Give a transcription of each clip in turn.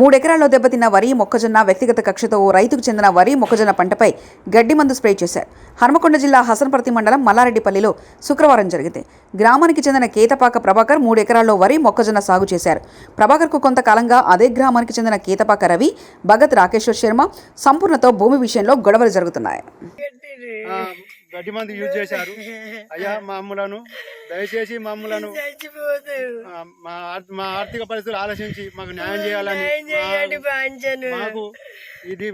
మూడెకరాల్లో దెబ్బతిన్న వరి మొక్కజొన్న వ్యక్తిగత కక్షతో ఓ రైతుకు చెందిన వరి మొక్కజొన్న పంటపై గడ్డి మందు స్ప్రే చేశారు. హనుమకొండ జిల్లా హసన్పర్తి మండలం మల్లారెడ్డిపల్లిలో శుక్రవారం జరిగింది. గ్రామానికి చెందిన కేతపాక ప్రభాకర్ మూడు ఎకరాల్లో వరి మొక్కజొన్న సాగు చేశారు. ప్రభాకర్కు కొంతకాలంగా అదే గ్రామానికి చెందిన కేతపాక రవి భగత్ రాకేశ్వర్ శర్మ సంపూర్ణతో భూమి విషయంలో గొడవలు జరుగుతున్నాయి. గడ్డి మందు యూజ్ చేశారు. అయ్యా మా అమ్ములను దయచేసి మా అమ్ములను ఆ, మా మా ఆర్థిక పరిస్థితులు ఆలోచించి మాకు న్యాయం చేయాలని మా- మాకు ఇది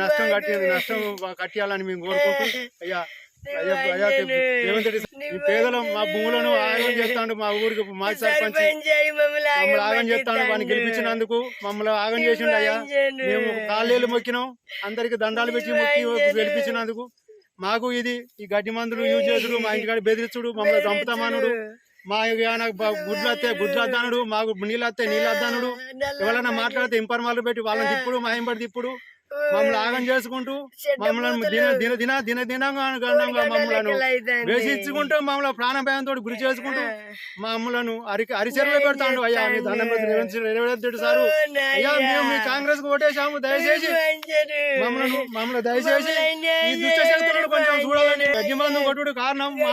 నష్టం కట్టి నష్టం కట్టియాలని మేము కోరుకుంటూ అయ్యా పేదలు మా భూములను ఆగం చేస్తాడు మా ఊరికి మాజీ సర్పంచ్ మమ్మల్ని ఆగం చేస్తాడు వాడిని గెలిపించినందుకు మమ్మల్ని ఆగం చేసిండు అయ్యా. మేము కాళ్ళేళ్ళు మొక్కినాం అందరికి దండాలు పెట్టి మొక్కి గెలిపించినందుకు మాకు ఇది ఈ గడ్డి మందులు యూజ్ చేసుడు మా ఇంటికాడ బెదిరించుడు మమ్మల్ని చంపుతామనుడు. మా గుడ్లు వస్తే గుడ్లు వద్దనుడు మాకు నీళ్ళు వస్తే నీళ్ళు వద్దనుడు. ఎవరైనా మాట్లాడితే ఇంపర్మాలు పెట్టి వాళ్ళని తిప్పుడు మా ఇంపడి తిప్పుడు. మమ్మల్ని ఆగం చేసుకుంటూ మమ్మల్ని దిన దిన దిన దిన దినంగా మమ్మల్ని. వేసించుకుంటూ మమ్మల్ని ప్రాణభయంతో గురి చేసుకుంటూ మా అమ్ములను అరి అరిచెరులో పెడతాడు. అయ్యా మీ దండం రెడ్డి సారు. అయ్యా మేము మీ కాంగ్రెస్కు ఓటేసాము దయచేసి మమ్మల్ని మమ్మల్ని దయచేసి ఈ కొంచెం చూడాలని గడ్డి మందు కొట్టుడు కారణం మా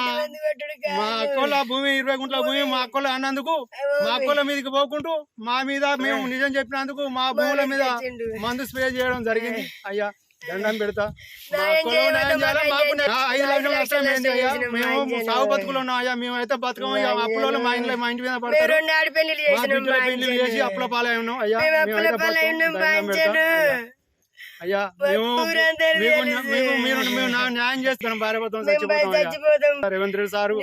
మా అక్కోళ్ళ భూమి ఇరవై గుంట్ల భూమి మా అక్కోళ్ళ అన్నందుకు మా అక్కోళ్ళ మీదకి పోకుంటూ మా మీద మేము నిజం చెప్పినందుకు మా భూముల మీద మందు స్ప్రే చేయడం జరిగింది. అయ్యా దండం పెడతా. ఐదు లక్షల నష్టం అయ్యా. మేము సాగు బతుకులు ఉన్నాం అయ్యా. మేము అయితే బతకం అయ్యా అప్పులో మా ఇంట్లో మా ఇంటి మీద పడతారు. పెళ్ళి చేసి అప్పుల పాలై ఉన్నాం అయ్యా. అయ్యా మేము మీరు న్యాయం చేస్తాం. భార్య భర్తలు చచ్చిపోతాం రేవంత్ రెడ్డి సారు.